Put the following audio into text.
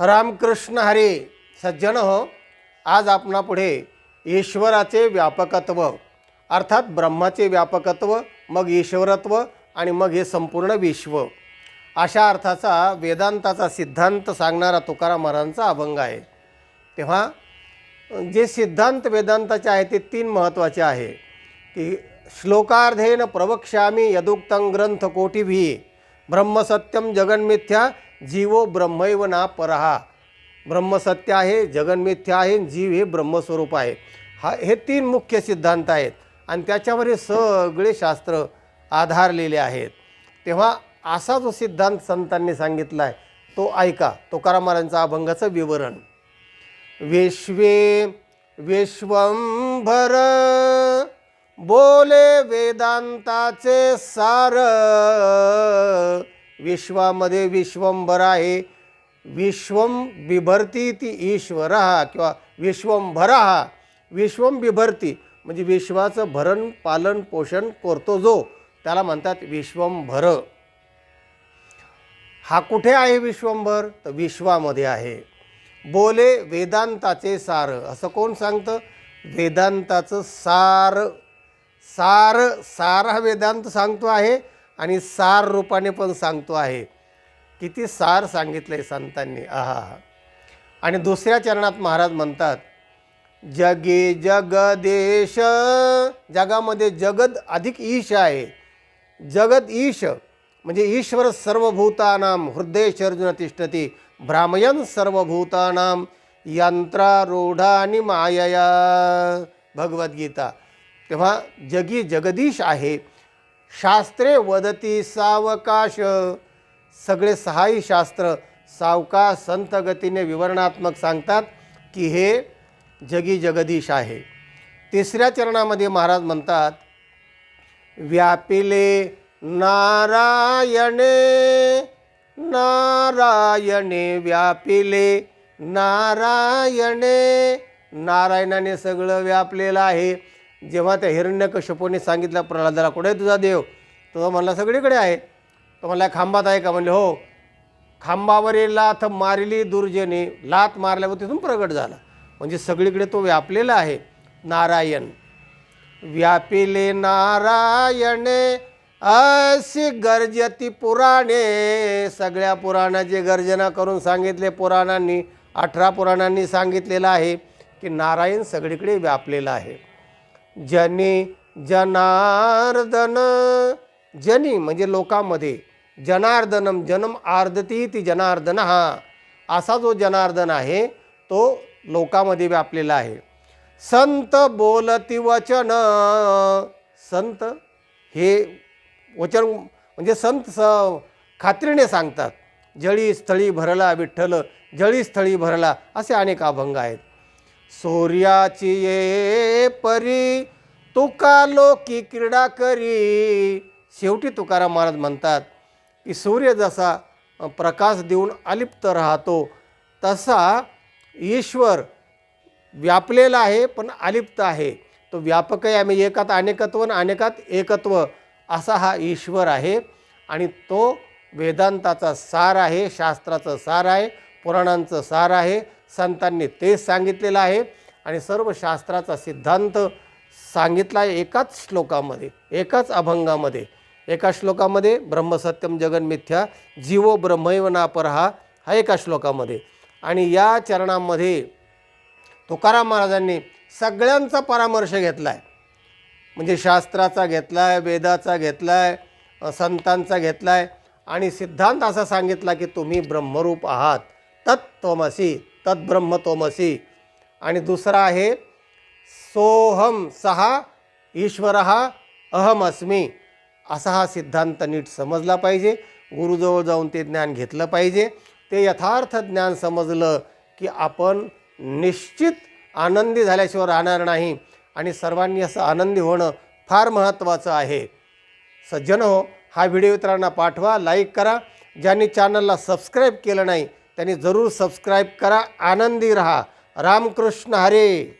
रामकृष्ण हरे सज्जन हो. आज आपणापुढे ईश्वराचे व्यापकत्व अर्थात ब्रह्माचे व्यापकत्व मग ईश्वरत्व आणि मग हे संपूर्ण विश्व. अशा अर्थाचा वेदांताचा सिद्धांत सांगणारा तुकाराम महाराजांचा अभंग आहे. तेव्हा जे सिद्धांत वेदांताचे आहे ते तीन महत्त्वाचे आहे. की श्लोकार्धेन प्रवक्ष्यामी यदुक्तं ग्रंथ कोटिभी ब्रह्मसत्यम जगन्मिथ्या जीवो ब्रह्मैव ना परहा ब्रह्मसत्य आहे जगन्मिथ्या आहे जीव हे ब्रह्मस्वरूप आहे. हा हे तीन मुख्य सिद्धांत आहेत आणि त्याच्यावर हे सगळे शास्त्र आधारलेले आहेत. तेव्हा असा जो सिद्धांत संतांनी सांगितला आहे तो ऐका. तुकारामांचा अभंगाचं विवरण. विश्वे विश्वंभर बोले वेदांताचे सार विश्वामध्ये विश्वंभर आहे. विश्वम बिभरती ती ईश्वर हा किंवा विश्वंभर. हा विश्वम बिभरती म्हणजे विश्वाचं भरण पालन पोषण करतो जो. त्याला म्हणतात विश्वंभर. हा कुठे आहे विश्वंभर? तर विश्वामध्ये आहे. बोले वेदांताचे सार. असं कोण सांगतं? वेदांताचं सार. सार सार हा वेदांत सांगतो आहे. आणि सार रूपाने पण सांगतो आहे. किती सार सांगितलं आहे संतांनी. आहा आणि दुसऱ्या चरणात महाराज म्हणतात जगे जगदेश जगामध्ये जगद अधिक ईश आहे. जगद ईश म्हणजे ईश्वर सर्वभूतानाम हृदय शर्जुन तिष्ठती भ्रामयन सर्वभूतानाम यंत्रारूढा आणि मायया. भगवद्गीता. तेव्हा जगी जगदीश आहे. शास्त्रे वदती सावकाश। सगळे सहाही शास्त्र सावकाश संत गतीने विवरणात्मक सांगतात की हे जगी जगदीश आहे. तिसऱ्या चरणामध्ये महाराज म्हणतात व्यापिले नारायणे नारायणे व्यापिले नारायणे नारायणाने सगळं व्यापलेलं आहे. जेव्हा त्या हिरण्यकश्यपूने सांगितलं प्रल्हादाला कुठे तुझा देव? तो म्हणला सगळीकडे आहे. तो म्हणला खांबात आहे का? म्हणले हो. खांबावरील लाथ मारली दुर्जने लाथ मारल्यावर तिथून प्रगट झाला. म्हणजे सगळीकडे तो व्यापलेला आहे. नारायण. व्यापिले नारायणे अशी गर्जती पुराणे. सगळ्या पुराणाची गर्जना करून सांगितले पुराणांनी अठरा पुराणांनी सांगितलेलं आहे की नारायण सगळीकडे व्यापलेला आहे. जनी जनार्दन जनी म्हणजे लोकांमध्ये जनार्दनम जन्म आर्दती ती जनार्दन हा. असा जो जनार्दन आहे तो लोकांमध्ये व्यापलेला आहे. संत बोलती वचन. संत हे वचन म्हणजे संत स खात्रीने सांगतात. जळी स्थळी भरला विठ्ठल जळी स्थळी भरला असे अनेक अभंग आहेत. सूर्याची ये परी तुका लोकी क्रीडा करी शेवटी तुकाराम महाराज म्हणतात की सूर्य जसा प्रकाश देऊन अलिप्त राहतो तसा ईश्वर व्यापलेला आहे पण अलिप्त आहे. तो व्यापक आहे आम्ही एकात अनेकत्व आणि अनेकात एकत्व असा हा ईश्वर आहे. आणि तो वेदांताचा सार आहे शास्त्राचं सार आहे पुराणांचं सार आहे. संतांनी तेच सांगितलेलं आहे. आणि सर्व शास्त्राचा सिद्धांत सांगितला आहे एकाच श्लोकामध्ये एकाच अभंगामध्ये. एका श्लोकामध्ये ब्रह्मसत्यम जगन्मिथ्या जीवो ब्रह्मैव नापरहा हा एका श्लोकामध्ये. आणि या चरणामध्ये तुकाराम महाराजांनी सगळ्यांचा परामर्श घेतला आहे म्हणजे शास्त्राचा घेतला आहे वेदाचा घेतला आहे संतांचा घेतला आहे आणि सिद्धांत असा सांगितला की तुम्ही ब्रह्मरूप आहात. तत्त्वमसी. तद्ब्रह्म तोमसी आणि दुसरा आहे सोहम सहा ईश्वर हा अहम अस्मी असा हा सिद्धांत नीट समजला पाहिजे. गुरुजवळ जाऊन ते ज्ञान घेतलं पाहिजे. ते यथार्थ ज्ञान समजलं की आपण निश्चित आनंदी झाल्याशिवाय राहणार नाही. आणि सर्वांनी असं आनंदी होणं फार महत्त्वाचं आहे. सज्जन हो हा व्हिडिओ इतरांना पाठवा लाईक करा. ज्यांनी चॅनलला सबस्क्राईब केलं नाही त्यांनी जरूर सबस्क्राईब करा. आनंदी राहा. रामकृष्ण हरे.